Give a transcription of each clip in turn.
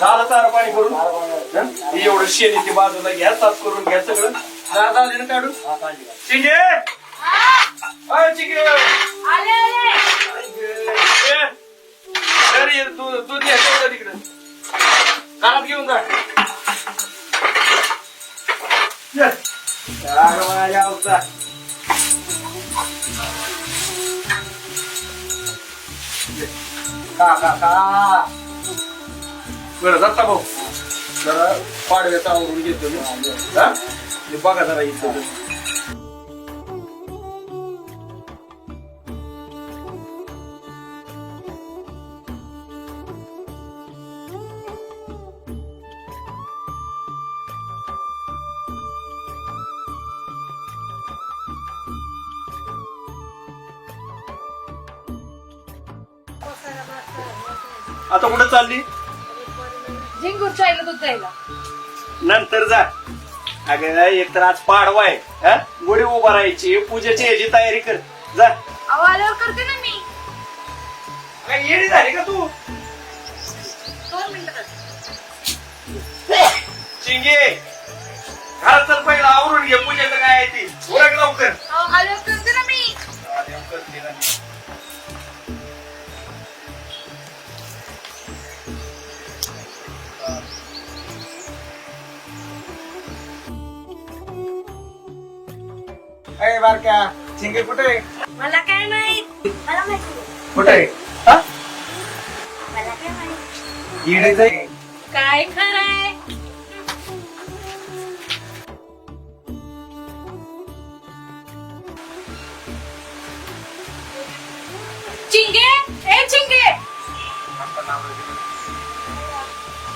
झालं चारा पाणी करून. हं? हे एवढं शेण इथे बाजूला घ्या साफ करून घ्या सगळं. जरा झाले ना काढून. चिंगे अय चिंगे आले आले. ए, घरी ये, दूध दूध घ्या तेवढं तिकडं. घरात घेऊन जा. ये. अगं माझ्या अवता. का का का? बरं जाता भाऊ. जरा पाडव्याचा आवरून घेतो मी. हा? हे बघा जरा इथं. आता कुठं चालली? झिंगूरच्या आईला दूध द्यायला. नंतर जा. अगं एक तर आज पाडवा आहे हा? गुढी उभा राहायची पूजेची ह्याची तयारी कर. जा. अहो आल्यावर करते ना मी. अगं, येडी झाली का तू? दोन मिनिटं चिंगे घरात चल पहिलं आवरून घे पूजेचं काय आहे ती. उरक लवकर. अहो आल्यावर करते ना मी. अरे बारक्या चिंगे कुठे? मला काय माहीत? मला माहिती कुठे आहे? हा? मला काय माहीत? इकडेच आहे. काय खरंय? चिंगे? ए चिंगे!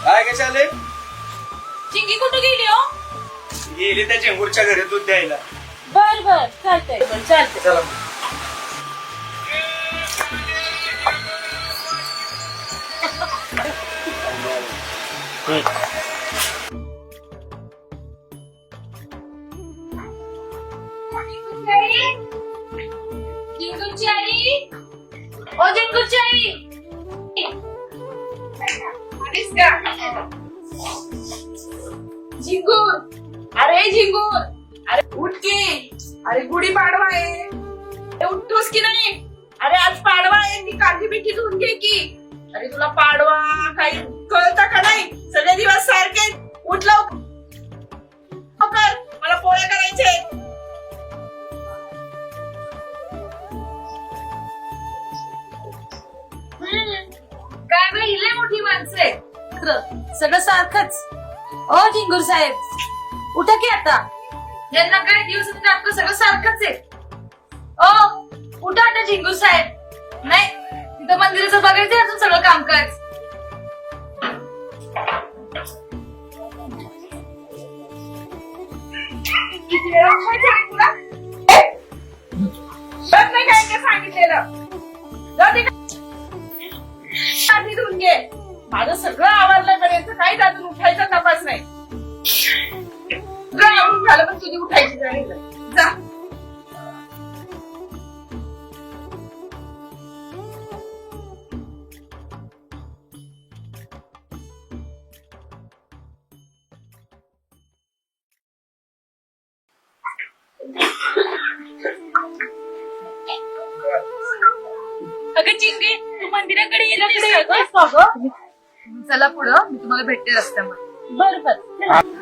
काय कशा आले? चिंगी कुठं गेली हो? गेली त्या चेंगूरच्या घरी दूध द्यायला. बर बर चालतंय. बर चालतंय चला का झिंगूर अरे झिंगूर अरे उठ की. अरे गुढी पाडवा आहे. उठतोस की नाही? अरे आज पाडवा आहे. मी काठी बिठी धुवून घे की. अरे तुला पाडवा काही कळतं का नाही? सगळे दिवस सारखे उठ लवकर. मला पोळ्या करायचे काय बाई लय मोठी माणसे सगळं सारखंच. ओ जिंगूर साहेब. उठा की आता. यांना काय दिवस आणि आपलं सगळं सारखंच आहे. ओ उठा आता जिंगूर साहेब. नाही तिथं मंदिराचं बघायचं अजून सगळं कामकाज. किती वेळा उठायचं आहे तुला? बघ नाही काय काय सांगितलेलं? जाऊ दे आधी धुवून घे. माझं सगळं आवडलंय पण याचं काहीच अजून उठायचा तपास नाही. आवरून झालं पण तुझी उठायची नाही. जा. अगं चिंगे तू मंदिराकडे येते चला पुढं मी तुम्हाला भेटते रस्त्यामध्ये बर बर.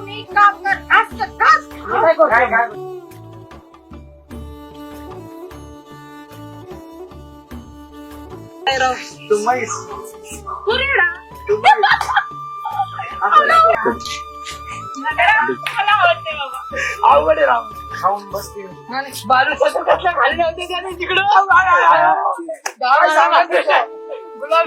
नीट काम कर? काय करतो? मला आवडते बाबा आवड आहे खाऊन बसते. कसलं खाली नव्हते त्याने तिकडं? गुलाब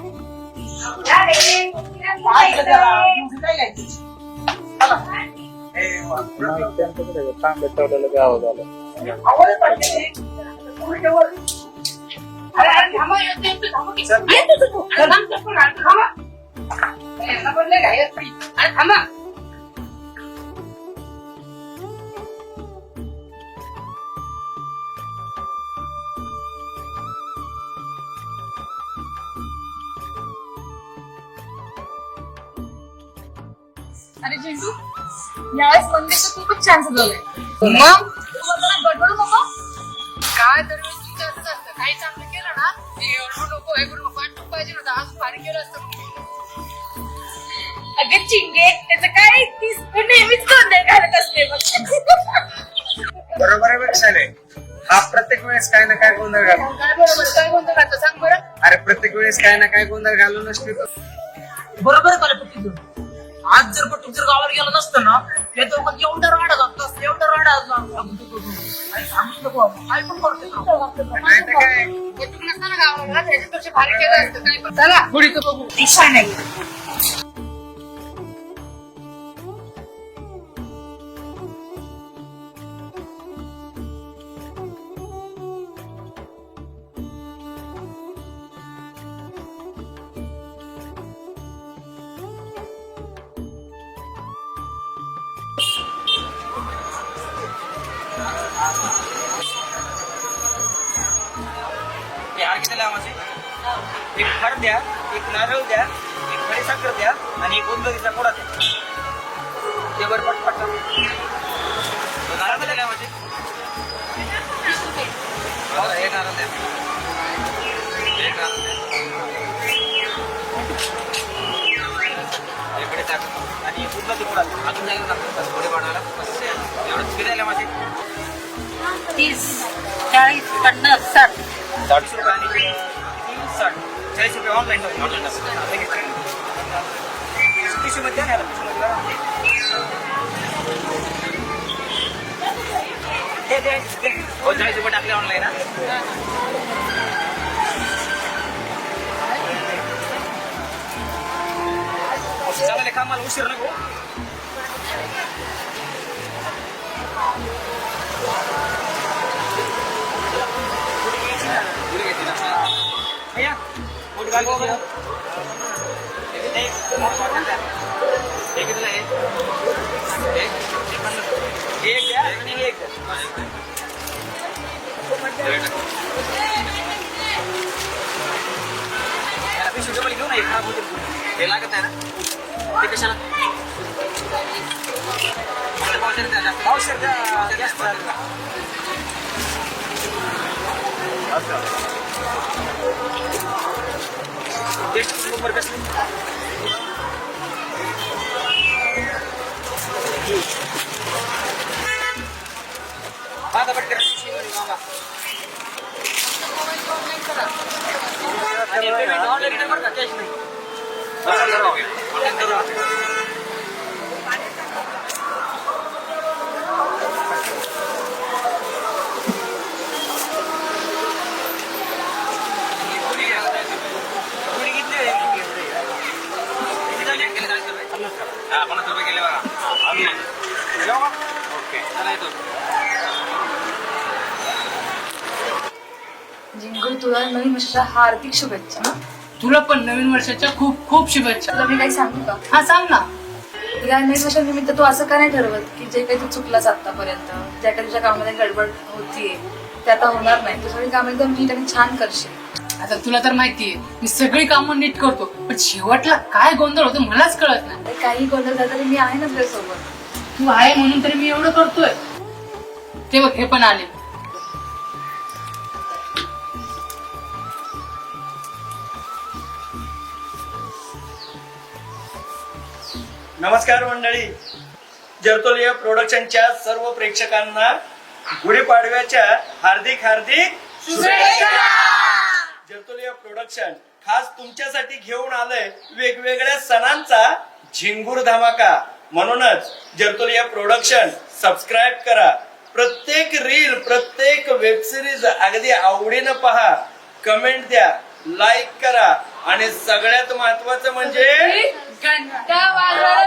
नीट ठेवा की. असं झालं. तिला अरे झेंडू यावेळेस मंदिर खूपच छान सजवलंय. मग? गडबडू नको. काय तर तुमचं असंच असतं काही चांगलं केलं ना ते एवढं नको हे करू नको आठवण पाहिजे होतं आज भारी केलं असतं. अगं चिंगे त्याचं काय नेहमीच गोंधळ घालत असते बरोबर आहे बरं साले हा प्रत्येक वेळेस काय ना काय गोंधळ घालतो. काय बरोबर काय कोणतं घालतं सांग बरं. अरे प्रत्येक वेळेस काय ना काय गोंधळ घालूनच ठेवतो. बरोबर आहे पट्टी आज जर पट्टी जर गावाला गेलं नसतं ना हे तर मग एवढं राडा जात असतं एवढं राडा काय सांगू नको. काय पण करतो नाही तर काय? तू नसताना गावाला ना, त्याच्यापेक्षा भारी केलं असतं काय पण. चला. गुढीचं बघू. दिशा नाही. हे किती लावायचे एक हार द्या एक नारळ द्या एक खडी साखर द्या आणि एक उंदरीचा कोडा द्या. ते बरं पट पट नारळ किती लावायचे हो, एक नारळ द्या. द्या आणि द्या. अजून जायला लागतं थोडे एवढं किती माझे? तीस चाळीस पन्नास साठ. चाळीस रुपये. चाळीस रुपये ऑनलाईन ऑनलाईन पिशवीमध्ये द्या ना पिशवीमध्ये हो चाळीस रुपये टाकले ऑनलाईन चांगले कामाला उशीर नको हे लागत आहे ना ते कशाला जास्त. पावशेर द्या जास्त झालं. टेस्ट नंबर कसं माझा पटकन पन्नास रुपये केले बघा. ओके. चला येतो जिंकू तुला नवीन वर्षाच्या हार्दिक शुभेच्छा तुला पण नवीन वर्षाच्या खूप खूप शुभेच्छा. तुला मी काही सांगू का? हा सांग ना. या नवीन वर्षानिमित्त तू असं का नाही ठरवत की जे काही तू चुकलास आतापर्यंत ज्या काही तुझ्या कामामध्ये गडबड होतीये ते आता होणार नाही. तू सगळी कामं एकदम नीट आणि छान करशील. आता तुला तर माहितीये मी सगळी कामं नीट करतो पण शेवटला काय गोंधळ होतो मलाच कळत नाही. काही गोंधळ झाला तरी मी आहे ना सोबत. तू आहे म्हणून तरी मी एवढं करतोय. ते बघ हे पण आले. नमस्कार मंडळी. जर्तोलिया प्रोडक्शनच्या सर्व प्रेक्षकांना गुढीपाडव्याच्या हार्दिक हार्दिक शुभेच्छा! जतुलिया प्रोडक्शन खास तुमच्यासाठी घेऊन आलंय वेगवेगळ्या सणांचा झिंगूर धमाका. म्हणूनच जर्तुलिया प्रोडक्शन सबस्क्राईब करा. प्रत्येक रील प्रत्येक वेबसिरीज अगदी आवडीनं पहा. कमेंट द्या लाईक करा. आणि सगळ्यात महत्वाचं म्हणजे घंटा वाजवा